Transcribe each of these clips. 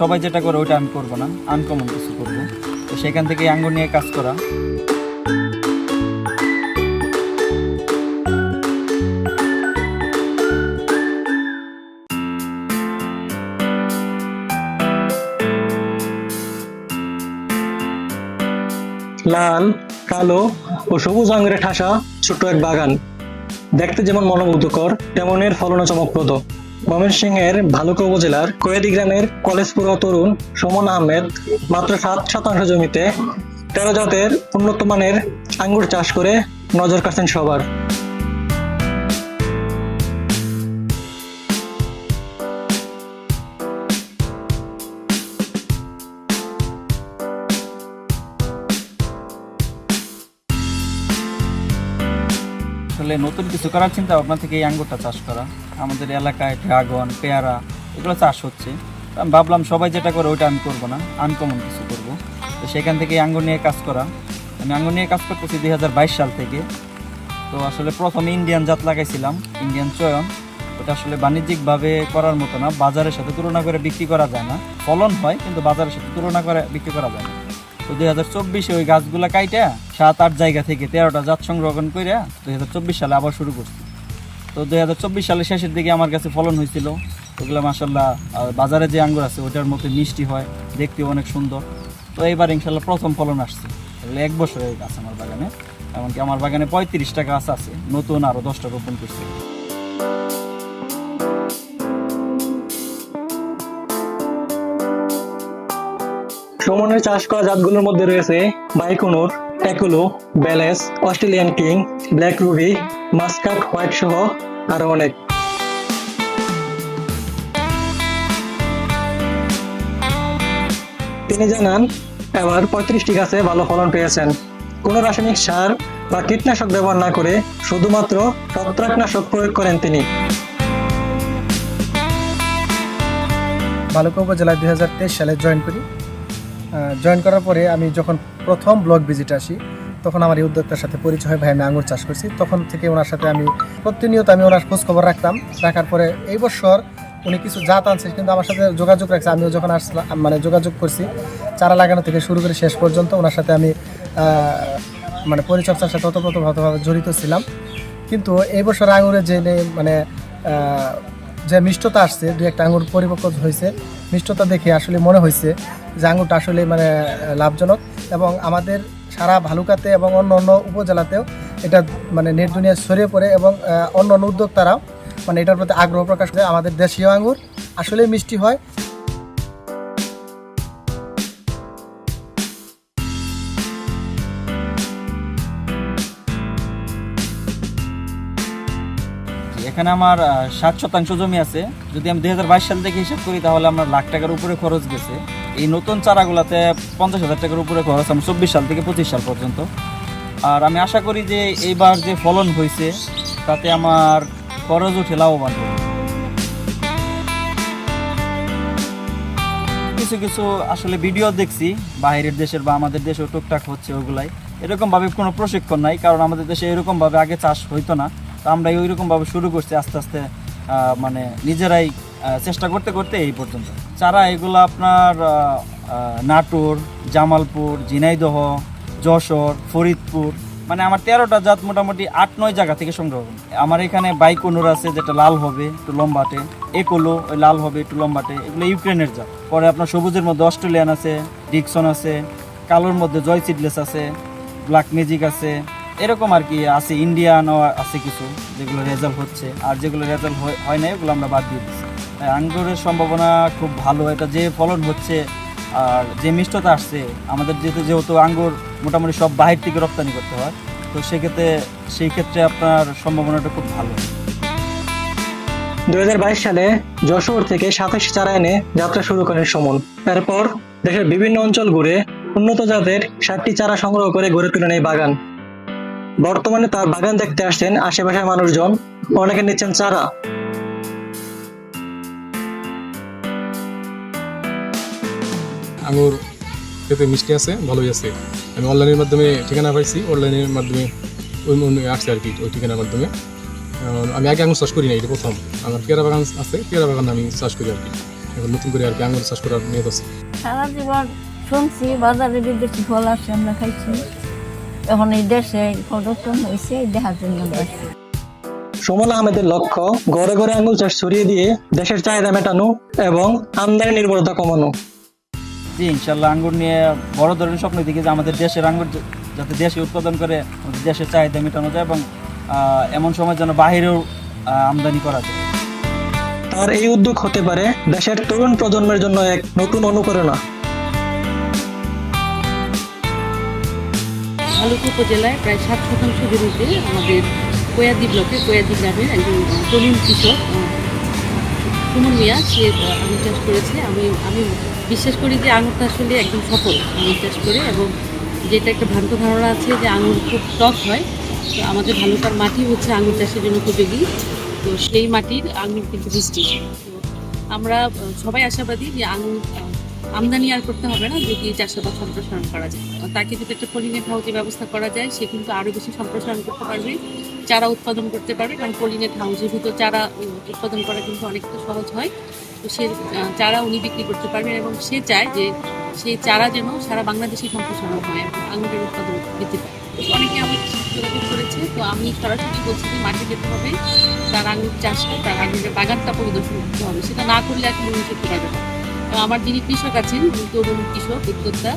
সবাই যেটা করে ওইটা আমি করব না আনকমন কিছু করব। তো সেখান থেকে আঙ্গুর নিয়ে কাজ করা। লাল, কালো ও সবুজ আঙুরের ঠাসা ছোট্ট এক বাগান। দেখতে যেমন মনোমুগ্ধকর, তেমন এর ফলনও চমকপ্রদ। ময়মনসিংহের ভালুকা উপজেলার কয়েদি গ্রামের কলেজপুরা তরুণ সুমন আহমেদ মাত্র সাত শতাংশ জমিতে তেরো জাতের উন্নত মানের আঙ্গুর চাষ করে নজর কাটছেন সবার। আসলে নতুন কিছু করার চিন্তা ভাবনা থেকে এই আঙ্গুরটা চাষ করা। আমাদের এলাকায় ড্রাগন, পেয়ারা এগুলো চাষ হচ্ছে। আমি ভাবলাম সবাই যেটা করে ওইটা আমি করব না আনকমন কিছু করব। তো সেখান থেকে আঙ্গুর নিয়ে কাজ করা। আমি আঙ্গুর নিয়ে কাজ করতেছি দুই হাজার বাইশ সাল থেকে। তো আসলে প্রথমে ইন্ডিয়ান জাত লাগাইছিলাম ইন্ডিয়ান চয়ন। ওটা আসলে বাণিজ্যিকভাবে করার মতো না, বাজারের সাথে তুলনা করে বিক্রি করা যায় না। ফলন হয়, কিন্তু বাজারের সাথে তুলনা করে বিক্রি করা যায় না। তো দুই হাজার চব্বিশে ওই গাছগুলা কাইটা সাত আট জায়গা থেকে তেরোটা জাত সংরক্ষণ করে দুই হাজার চব্বিশ সালে আবার শুরু করছি। তো দুই হাজার চব্বিশ সালের শেষের দিকে আমার কাছে ফলন হয়েছিল ওগুলো মাসাল্লাহ বাজারে যে আঙ্গুর আছে ওটার মতো মিষ্টি হয়, দেখতে অনেক সুন্দর। তো এইবার ইনশাল্লাহ প্রথম ফলন আসছে। এগুলো এক বছরের গাছ আমার বাগানে, এমনকি আমার বাগানে পঁয়ত্রিশটা গাছ আছে, নতুন আরও দশটা রোপণ করছে। সুমনের চাষ করা জাতগুলোর মধ্যে রয়েছে বাইকুনুর ট্যাকুলো ব্যালেস, Australian king, black ruby, muscat, white সহ আরও অনেক। তিনি জানান, এবার পঁয়ত্রিশটি গাছে ভালো ফলন পেয়েছেন। কোনো রাসায়নিক সার বা কীটনাশক ব্যবহার না করে শুধুমাত্র ছত্রাকনাশক প্রয়োগ করেন তিনি। বালুকা উপজেলায় দুই হাজার তেইশ সালে জয়েন করি। জয়েন করার পরে আমি যখন প্রথম ব্লক ভিজিট আসি, তখন আমার এই উদ্যোক্তার সাথে পরিচয় হয় ভাই আমি আঙুর চাষ করছি। তখন থেকে ওনার সাথে আমি প্রতিনিয়ত আমি ওনার খোঁজ খবর রাখতাম। রাখার পরে এই বছর উনি কিছু জাত আনছে, কিন্তু আমার সাথে যোগাযোগ রাখছে। আমিও যখন আসলাম মানে যোগাযোগ করছি, চারা লাগানো থেকে শুরু করে শেষ পর্যন্ত ওনার সাথে আমি মানে পরিচর্যার সাথে ওতপ্রোতভাবে জড়িত ছিলাম। কিন্তু এই বছর আঙুরে যে মানে যে মিষ্টতা আসছে দু একটা আঙুর পরিপক্ক হয়েছে, মিষ্টতা দেখে আসলে মনে হয়েছে যে আঙুরটা আসলে মানে লাভজনক এবং আমাদের সারা ভালুকাতে এবং অন্য অন্য উপজেলাতেও এটা মানে নেট দুনিয়া ছড়িয়ে পড়ে এবং অন্য অন্য উদ্যোক্তারাও মানে এটার প্রতি আগ্রহ প্রকাশ করে আমাদের দেশীয় আঙুর আসলে মিষ্টি হয়। এখানে আমার সাত শতাংশ জমি আছে। যদি আমি দুই হাজার বাইশ সাল থেকে হিসাব করি, তাহলে আমার লাখ টাকার উপরে খরচ গেছে। এই নতুন চারাগুলাতে পঞ্চাশ হাজার টাকার উপরে খরচ আমার চব্বিশ সাল থেকে পঁচিশ সাল পর্যন্ত। আর আমি আশা করি যে এইবার যে ফলন হয়েছে, তাতে আমার খরচ উঠে লাভবান। কিছু কিছু আসলে ভিডিও দেখছি, বাইরের দেশের বা আমাদের দেশেও টুকটাক হচ্ছে ওগুলাই। এরকমভাবে কোনো প্রশিক্ষণ নাই, কারণ আমাদের দেশে এরকমভাবে আগে চাষ হইতো না। তো আমরা ওই রকমভাবে শুরু করছি আস্তে আস্তে মানে নিজেরাই চেষ্টা করতে করতে এই পর্যন্ত। চারা, এগুলো আপনার নাটোর, জামালপুর, ঝিনাইদহ, যশোর, ফরিদপুর মানে আমার তেরোটা জাত মোটামুটি আট, নয় জায়গা থেকে সংগ্রহ করি। আমার এখানে বাইক বাইকনুর আছে, যেটা লাল হবে, একটু লম্বাটে। একোলো ওই লাল হবে, একটু লম্বাটে। এগুলো ইউক্রেনের জাত। পরে আপনার সবুজের মধ্যে অস্ট্রেলিয়ান আছে, ডিকসন আছে, কালোর মধ্যে জয় সিডলেস আছে, ব্ল্যাক ম্যাজিক আছে এরকম আর কি আছে ইন্ডিয়ান আছে কিছু যেগুলো রেজাল্ট হচ্ছে। আর যেগুলো রেজাল্ট হয় না ওগুলো আমরা বাদ দিয়ে দিচ্ছি আঙ্গুরের সম্ভাবনা খুব ভালো, এটা যে ফলন হচ্ছে আর যে মিষ্টতা আসছে, আমাদের যেহেতু যেহেতু আঙ্গুর মোটামুটি সব বাহির থেকে রপ্তানি করতে হয়, তো সেক্ষেত্রে, সেই ক্ষেত্রে আপনার সম্ভাবনাটা খুব ভালো। দু হাজার বাইশ সালে যশোর থেকে সাতাশ চারা এনে যাত্রা শুরু করেন সুমন এরপর দেশের বিভিন্ন অঞ্চল ঘুরে উন্নত জাতের ষাটটি চারা সংগ্রহ করে গড়ে তুলেন এই বাগান। বর্তমানে তার বাগান দেখতে আসছেন আশেপাশের মানুষজন। অনেকে নিচ্ছেন চারা। আঙুর খেতে মিষ্টি আছে ভালোই আছে। আমি অনলাইনের মাধ্যমে ঠিকানা পাইছি অনলাইনের মাধ্যমে ওই মনে আসছে আর কি ওই ঠিকানার মাধ্যমে। আমি আগে আঙুর চাষ করি না এটা প্রথম। আমার পেয়ারা বাগান আছে পেয়ারা বাগান আমি চাষ করি আর কি। এখন নতুন করে আর কি আঙুর চাষ করার নিয়ত আছে। সারা জীবন শুনছি বাজারে বিদেশি ফল আসছে আমরা খাইছি। এখন এই দেশে প্রদর্শন হয়েছে দেখার জন্য আহমেদের লক্ষ্য ঘরে ঘরে আঙ্গুল চাষ ছড়িয়ে দিয়ে দেশের চাহিদা মেটানো এবং আমদানি নির্ভরতা কমানো। জি ইনশাল্লাহ আঙ্গুর নিয়ে বড় ধরনের স্বপ্ন দিকে যে আমাদের দেশের আঙ্গুর যাতে দেশে উৎপাদন করে আমাদের দেশের চাহিদা মেটানো যায় এবং আহ, এমন সময় যেন বাহিরেও আহ, আমদানি করা যায়। তার এই উদ্যোগ হতে পারে দেশের তরুণ প্রজন্মের জন্য এক নতুন অনুপ্রেরণা। ভালুকা উপজেলায় প্রায় সাত শতাংশ জমিতে আমাদের কোয়াদি ব্লকে কোয়াদি গ্রামের একজন তরুণ কৃষক সুমন মিয়া, সে আঙুর চাষ করেছে। আমি আমি বিশ্বাস করি যে আঙুরটা আসলে একদম সফল আঙুর চাষ করে এবং যেটা একটা ভ্রান্ত ধারণা আছে যে আঙুর খুব টক হয়, তো আমাদের ভালুকার মাটি হচ্ছে আঙুর চাষের জন্য উপযোগী। তো সেই মাটির আঙুর কিন্তু বৃষ্টি তো আমরা সবাই আশাবাদী যে আঙুর আমদানি আর করতে হবে না, যদি চাষাবাদ সম্প্রসারণ করা যায়। তাকে যদি একটা পলিনেট হাউসের ব্যবস্থা করা যায়, সে কিন্তু আরও বেশি সম্প্রসারণ করতে পারবে, চারা উৎপাদন করতে পারবে, কারণ পলিনেট হাউসের ভিতর চারা উৎপাদন করা কিন্তু অনেকটা সহজ হয়। তো সে চারা উনি বিক্রি করতে পারবেন এবং সে চায় যে সেই চারা যেন সারা বাংলাদেশে সম্প্রসারণ হয় আঙুরের উৎপাদন বৃদ্ধি পায়। অনেকে আমার যোগাযোগ করেছে, তো আমি সরাসরি বলছি যে মাঠে যেতে হবে, তার আঙুর চাষটা, তার আঙুরের বাগানটা পরিদর্শন করতে হবে। সেটা না করলে এখন উনি করতে পারবে না। আমার যিনি কৃষক আছেন তরুণ কৃষক, উদ্যোক্তা,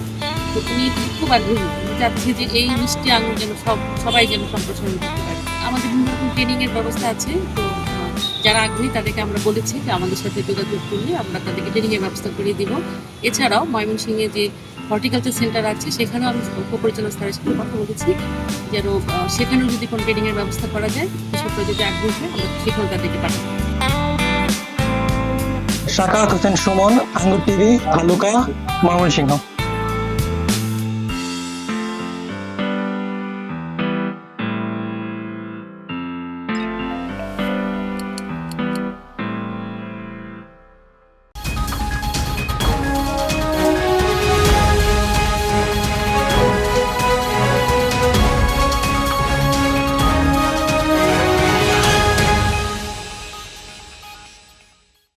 তো উনি খুব আগ্রহী। চাচ্ছে যে এই মিষ্টি আঙুর যেন সব, সবাই যেন সম্প্রসারণ করতে পারে। আমাদের বিভিন্ন রকম ট্রেনিং এর ব্যবস্থা আছে, তো যারা আগ্রহী তাদেরকে আমরা বলেছি যে আমাদের সাথে যোগাযোগ করলে আমরা তাদেরকে ট্রেনিং এর ব্যবস্থা করে দিব। এছাড়াও ময়মনসিংহে যে হর্টিকালচার সেন্টার আছে, সেখানেও আমি উপপরিচালক স্যারের সাথে কথা বলেছি, যেন সেখানেও যদি কোনো ট্রেনিংয়ের ব্যবস্থা করা যায়, কৃষকরা যদি আগ্রহী হয়, আমরা সেখানেও তাদেরকে পাঠাবো। শাকাত হোসেন সুমন আঙ্গুর টিভি ভালুকা ময়মনসিংহ।